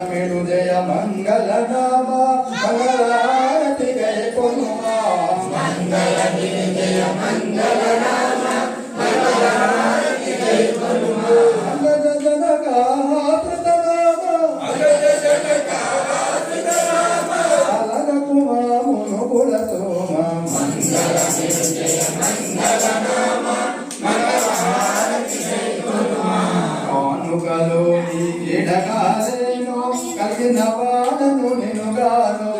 తమిళు జయ మంగళ నామ మంగళారతి జయ కానుకలో ఎడకాలే కలిగిన వాడను నేను గాను.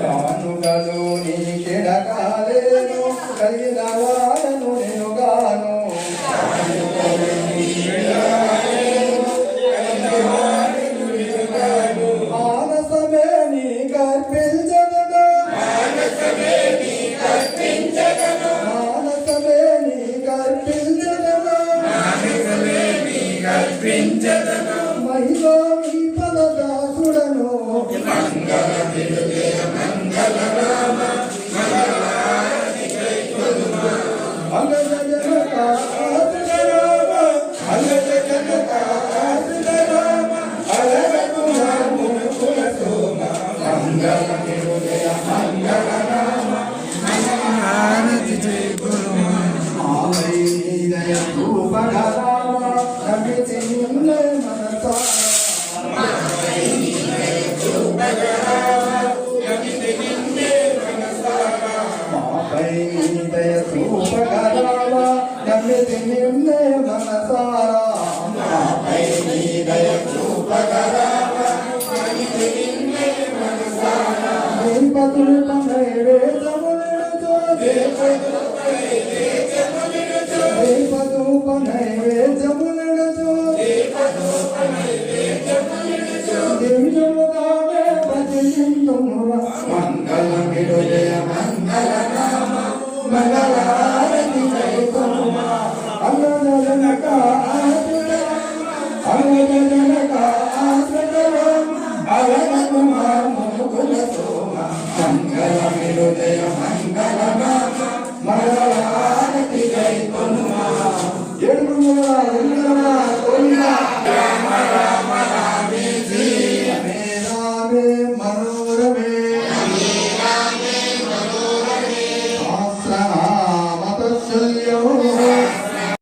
కానుకలో నీ ఎడగాలేను కలిగిన వాడను నేను నీ మహిళ నీ పదదాసుడను మంగళ జనక నమితి నిన్నే మనసారా మాపై నీదయ దీపతులు దివ్యముగానే మంగళ మంగళ నామ